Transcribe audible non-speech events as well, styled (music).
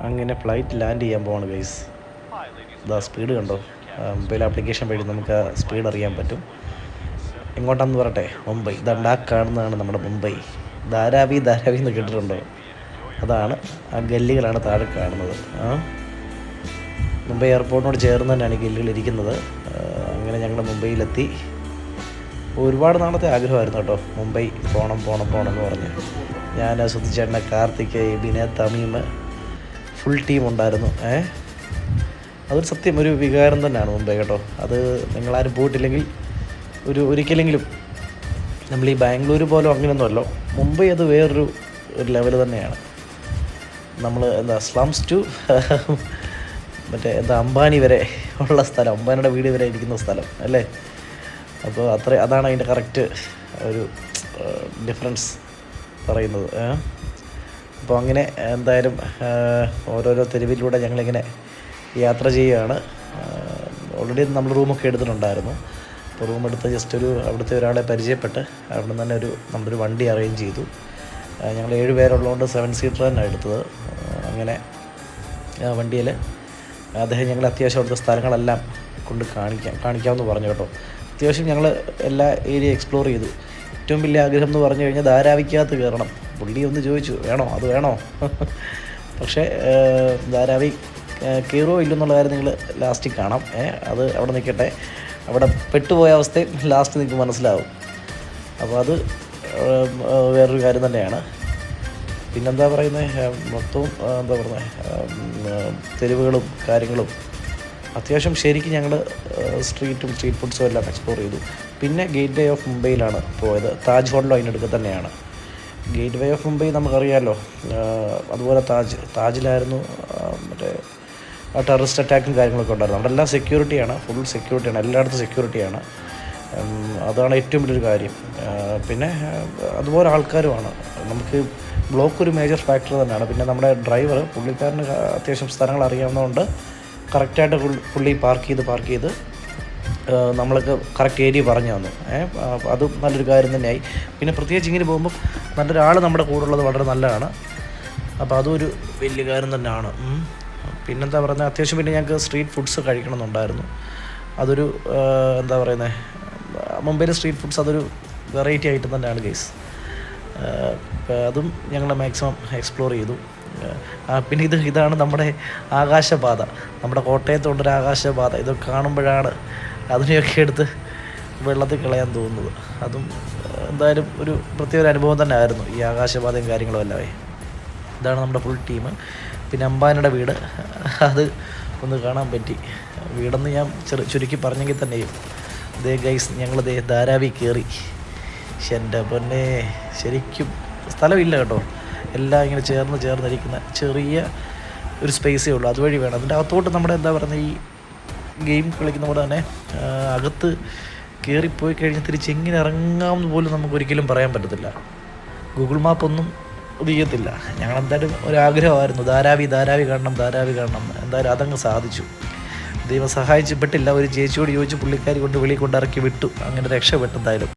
അങ്ങനെ flight land ചെയ്യാൻ പോവാണ് ഗൈസ് ഇതാ സ്പീഡ് കണ്ടോ? മൊബൈൽ ആപ്ലിക്കേഷൻ വഴി നമുക്ക് സ്പീഡ് അറിയാൻ പറ്റും. എങ്ങോട്ടാന്ന് പറയട്ടെ? മുംബൈ. ഇതാ കാണുന്നതാണ് നമ്മുടെ മുംബൈ. ധാരാവി ധാരാവി എന്ന് കേട്ടിട്ടുണ്ടോ? അതാണ്. ആ ഗല്ലികളാണ് താഴെ കാണുന്നത്. ആ. മുംബൈ എയർപോർട്ടിനോട് ചേർന്ന് തന്നെയാണ് ഈ ഗല്ലികൾ ഇരിക്കുന്നത്. ആ, അങ്ങനെ ഞങ്ങൾ മുംബൈയിലെത്തി. ഒരുപാട് നാളത്തെ ആഗ്രഹമായിരുന്നു കേട്ടോ. മുംബൈ പോകണം പോകണം പോകണം എന്ന് പറഞ്ഞ്. ഞാൻ സുധിച്ചേട്ടനെ കാർത്തിക് എബിനെ തമീം ഫുൾ ടീം ഉണ്ടായിരുന്നു. ഏ? അതൊരു സത്യം ഒരു വികാരം തന്നെയാണ് മുംബൈ കേട്ടോ. അത് നിങ്ങളാരും പോയിട്ടില്ലെങ്കിൽ ഒരു ഒരിക്കലെങ്കിലും നമ്മൾ ഈ ബാംഗ്ലൂർ പോലും അങ്ങനെയൊന്നുമല്ലോ. മുംബൈ അത് വേറൊരു ഒരു ലെവൽ തന്നെയാണ്. നമ്മൾ എന്താ സ്ലംസ് ടു (laughs) മറ്റേ എന്താ അംബാനി വരെ ഉള്ള സ്ഥലം അംബാനിയുടെ വീട് വരെ ഇരിക്കുന്ന സ്ഥലം അല്ലേ? അപ്പോൾ അത്ര അതാണ് അതിന്റെ കറക്റ്റ് ഒരു ഡിഫറൻസ് പറയുന്നത്? അപ്പോൾ അങ്ങനെ എന്തായാലും ഓരോരോ തെരുവിലൂടെ ഞങ്ങളിങ്ങനെ യാത്ര ചെയ്യുകയാണ്. ഓൾറെഡി നമ്മൾ റൂമൊക്കെ എടുത്തിട്ടുണ്ടായിരുന്നു. അപ്പോൾ റൂം എടുത്ത് ജസ്റ്റ് ഒരു അവിടുത്തെ ഒരാളെ പരിചയപ്പെട്ട് അവിടെ നിന്ന് തന്നെ ഒരു നമ്മളൊരു വണ്ടി അറേഞ്ച് ചെയ്തു. ഞങ്ങൾ ഏഴ് പേരുള്ളതുകൊണ്ട് സെവൻ സീറ്റർ തന്നെ എടുത്തത്. അങ്ങനെ ആ വണ്ടിയിൽ അദ്ദേഹം ഞങ്ങൾ അത്യാവശ്യം അവിടുത്തെ സ്ഥലങ്ങളെല്ലാം കൊണ്ട് കാണിക്കാം കാണിക്കാമെന്ന് പറഞ്ഞു കേട്ടോ. അത്യാവശ്യം ഞങ്ങൾ എല്ലാ ഏരിയ എക്സ്പ്ലോർ ചെയ്തു. ഏറ്റവും വലിയ ആഗ്രഹം എന്ന് പറഞ്ഞു കഴിഞ്ഞാൽ ധാരാവിക്കകത്ത് കയറണം. പുള്ളി ഒന്ന് ചോദിച്ചു വേണോ? അത് വേണോ? (laughs) പക്ഷേ ധാരാവി കയറുമോ ഇല്ലെന്നുള്ള കാര്യം നിങ്ങൾ ലാസ്റ്റിൽ കാണാം. ഏ അത് അവിടെ നിൽക്കട്ടെ. അവിടെ പെട്ടുപോയ അവസ്ഥയും ലാസ്റ്റ് നിങ്ങൾക്ക് മനസ്സിലാവും. അപ്പോൾ അത് വേറൊരു കാര്യം തന്നെയാണ്. പിന്നെന്താ പറയുന്നത് മൊത്തവും എന്താ പറയുന്നത് തെരുവുകളും കാര്യങ്ങളും അത്യാവശ്യം ശരിക്കും ഞങ്ങൾ സ്ട്രീറ്റും സ്ട്രീറ്റ് ഫുഡ്സും എല്ലാം എക്സ്പ്ലോർ ചെയ്തു. പിന്നെ ഗേറ്റ് വേ ഓഫ് മുംബൈയിലാണ് പോയത്. താജ് ഹോട്ടലും അതിനടുക്ക് തന്നെയാണ്. ഗേറ്റ് വേ ഓഫ് മുംബൈ നമുക്കറിയാമല്ലോ അതുപോലെ താജ് താജിലായിരുന്നു മറ്റേ ടെററിസ്റ്റ് അറ്റാക്കും കാര്യങ്ങളൊക്കെ ഉണ്ടായിരുന്നു. അവിടെ എല്ലാം സെക്യൂരിറ്റിയാണ് ഫുൾ സെക്യൂരിറ്റിയാണ് എല്ലായിടത്തും സെക്യൂരിറ്റിയാണ് അതാണ് ഏറ്റവും വലിയൊരു കാര്യം. പിന്നെ അതുപോലെ ആൾക്കാരുമാണ്. നമുക്ക് ബ്ലോക്ക് ഒരു മേജർ ഫാക്ടർ തന്നെയാണ്. പിന്നെ നമ്മുടെ ഡ്രൈവർ പുള്ളിക്കാരന് അത്യാവശ്യം സ്ഥലങ്ങൾ അറിയാവുന്നതുകൊണ്ട് കറക്റ്റായിട്ട് പുള്ളി പാർക്ക് ചെയ്ത് പാർക്ക് ചെയ്ത് നമ്മൾക്ക് കറക്റ്റ് ഏരിയ പറഞ്ഞു തന്നു. അതും നല്ലൊരു കാര്യം തന്നെയായി. പിന്നെ പ്രത്യേകിച്ച് ഇങ്ങനെ പോകുമ്പോൾ നല്ലൊരാൾ നമ്മുടെ കൂടെ ഉള്ളത് വളരെ നല്ലതാണ്. അപ്പോൾ അതൊരു വലിയ കാര്യം തന്നെയാണ്. പിന്നെന്താ പറയുന്നത് അത്യാവശ്യം പിന്നെ ഞങ്ങൾക്ക് സ്ട്രീറ്റ് ഫുഡ്സ് കഴിക്കണമെന്നുണ്ടായിരുന്നു. അതൊരു എന്താ പറയുന്നത് മുംബൈയിലെ സ്ട്രീറ്റ് ഫുഡ്സ് അതൊരു വെറൈറ്റി ആയിട്ട് തന്നെയാണ് ഗൈസ് അതും ഞങ്ങൾ മാക്സിമം എക്സ്പ്ലോർ ചെയ്തു. പിന്നെ ഇത് ഇതാണ് നമ്മുടെ ആകാശപാത. നമ്മുടെ കോട്ടയത്തുണ്ടൊരു ആകാശപാത. ഇത് കാണുമ്പോഴാണ് അതിനെയൊക്കെ എടുത്ത് വെള്ളത്തിൽ കളയാൻ തോന്നുന്നത്. അതും എന്തായാലും ഒരു പ്രത്യേക ഒരു അനുഭവം തന്നെ ആയിരുന്നു ഈ ആകാശപാതയും കാര്യങ്ങളും എല്ലാമേ ഇതാണ് നമ്മുടെ ഫുൾ ടീം പിന്നെ അമ്പാനയുടെ വീട്. അത് ഒന്ന് കാണാൻ പറ്റി. വീടെന്ന് ഞാൻ ചെറു ചുരുക്കി പറഞ്ഞെങ്കിൽ തന്നെയും ദേ ഗൈസ് ഞങ്ങൾ ദേ ധാരാവി കയറി എന്റെ പൊന്നെ ശരിക്കും സ്ഥലമില്ല കേട്ടോ. എല്ലാം ഇങ്ങനെ ചേർന്ന് ചേർന്നിരിക്കുന്ന ചെറിയ ഒരു സ്പേസേ ഉള്ളൂ. അതുവഴി വേണം. അതിന്റെ അകത്തോട്ട് നമ്മുടെ എന്താ പറയുന്നത് ഈ ഗെയിം കളിക്കുന്ന പോലെ തന്നെ അകത്ത് കയറിപ്പോയി കഴിഞ്ഞ് തിരിച്ച് എങ്ങനെ ഇറങ്ങാമെന്ന് പോലും നമുക്ക് ഒരിക്കലും പറയാൻ പറ്റത്തില്ല. ഗൂഗിൾ മാപ്പ് ഒന്നും ഇത് ചെയ്യത്തില്ല. ഞങ്ങൾ എന്തായാലും ഒരാഗ്രഹമായിരുന്നു. ധാരാവി ധാരാവി കാണണം ധാരാവി കാണണം. എന്തായാലും അതങ്ങ് സാധിച്ചു. ദൈവം സഹായിച്ചപ്പെട്ടില്ല. ഒരു ചേച്ചിയോട് ചോദിച്ച് പുള്ളിക്കാരി കൊണ്ട് വെളിയിൽ കൊണ്ടിറക്കി വിട്ടു. അങ്ങനെ രക്ഷപ്പെട്ടു എന്തായാലും.